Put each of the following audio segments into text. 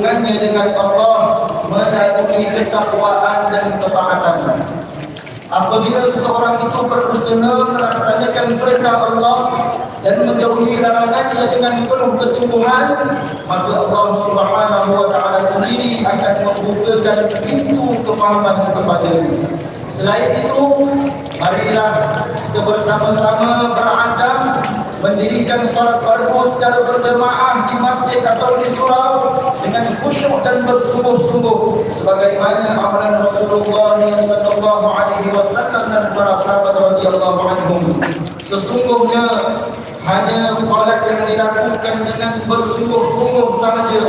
hubungannya dengan Allah melalui ketakwaan dan ketaatan. Apabila seseorang itu berusaha melaksanakan perintah Allah dan menjauhi larangannya dengan penuh kesungguhan, maka Allah Subhanahu wa taala sendiri akan membukakan pintu kefahaman kepadanya. Selain itu, marilah kita bersama-sama berazam mendirikan salat fardu secara berjemaah di masjid atau di surau dengan khusyuk dan bersungguh-sungguh sebagaimana amalan Rasulullah sallallahu alaihi wasallam dan para sahabat radhiyallahu anhum sesungguhnya hanya salat yang dilakukan dengan bersungguh-sungguh sahaja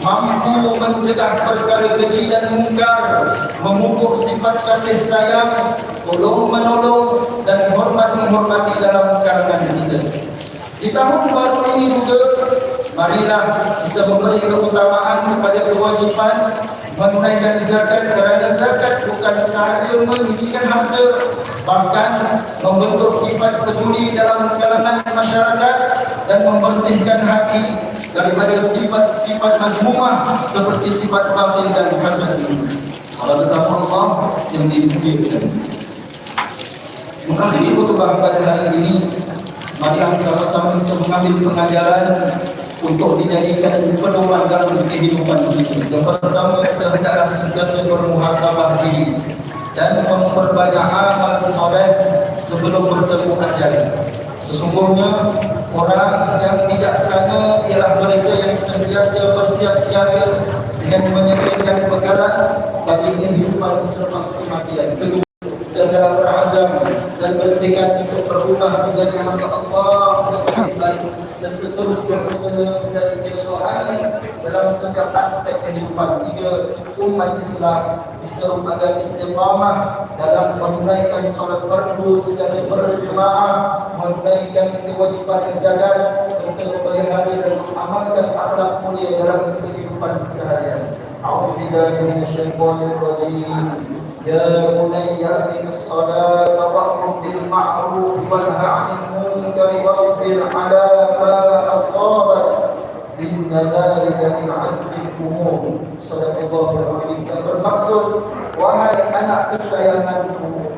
mampu mencegah perkara keji dan mungkar, memupuk sifat kasih sayang, tolong menolong dan hormat menghormati dalam kalangan kita. Tahun baru ini juga, marilah kita memberi keutamaan kepada kewajipan menunaikan zakat kerana zakat bukan sahaja menyucikan harta bahkan membentuk sifat peduli dalam kalangan masyarakat dan membersihkan hati daripada sifat-sifat mazmumah seperti sifat batin dan hasad ini. Allah tetapi Allah yang dipujikan. Mengakhiri khutbah pada hari ini, mari sama-sama kita mengambil pengajaran untuk dijadikan pedoman dalam kehidupan kita. Yang pertama, kita hendaklah sentiasa bermuhasabah diri dan memperbanyak amal soleh sebelum bertemu ajal. Sesungguhnya orang yang bijaksana ialah mereka yang sentiasa bersiap siaga dengan menyediakan perkara bagi kehidupan selepas kematian. Kedua, dan dalam berazam dan bertekad untuk berubah menjadi hamba Allah yang lebih baik serta terus berusaha menjadi keseluruhan dalam setiap aspek kehidupan. Tiga, umat Islam diseru agar istiqamah dalam menunaikan solat fardu secara berjemaah, menunaikan kewajipan zakat serta memelihara dan mengamalkan akhlak mulia dalam kehidupan seharian. A'udzubillahi minasyaitonir rajim. يا بني أقم الصلاة وأمر بالمعروف وانه عن المنكر واصبر على ما أصابك إن ذلك من عزم الأمور صدق الله العظيم dan bermaksud wahai anak kesayanganku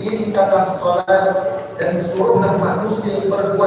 dirikanlah salat dan suruhlah manusia berbuat